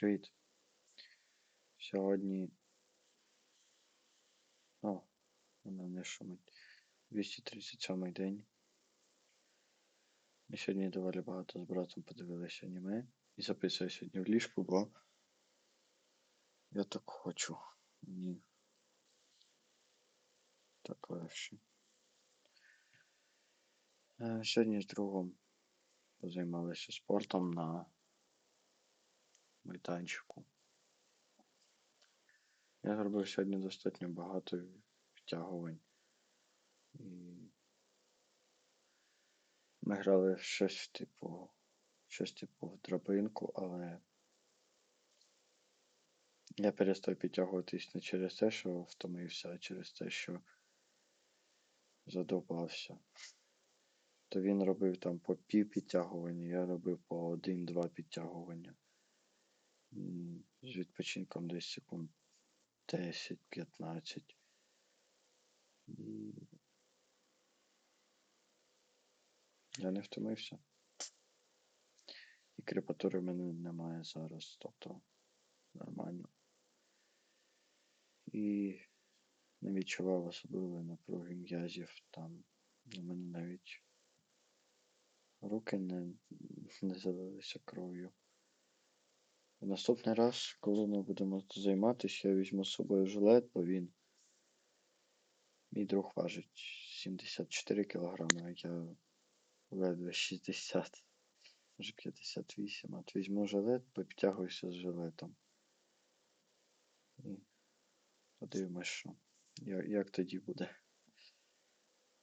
Привіт. Сьогодні. О, вона не шумить. 237 день. Ми сьогодні доволі багато з братом подивилися аніме. І записую сьогодні в ліжку, бо я так хочу. Мені так легше. Е, Сьогодні з другом позаймалися спортом на майданчику. Я зробив сьогодні достатньо багато втягувань. І ми грали щось типу, щось типу в драбинку, але я перестав підтягуватись не через те, що втомився, а через те, що задовбався. То він робив там по пів підтягування, я робив по один-два підтягування. З відпочинком десь секунд 10-15. І Я не втомився. І крепатури в мене немає зараз, тобто нормально. І не відчував особливої напруги м'язів там. У мене навіть руки не, не залилися кров'ю. В Наступний раз, коли ми будемо займатися, я візьму з собою жилет, бо він. Мій друг важить 74 кілограми, а я ледве 60, може 58. От візьму жилет, підтягуюся з жилетом. І подивимось, що. Як, як тоді буде.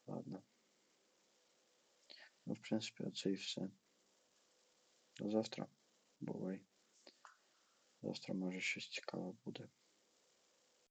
Ладно. Ну, в принципі, оце і все. До завтра. Бувай. Завтра може щось цікаве буде.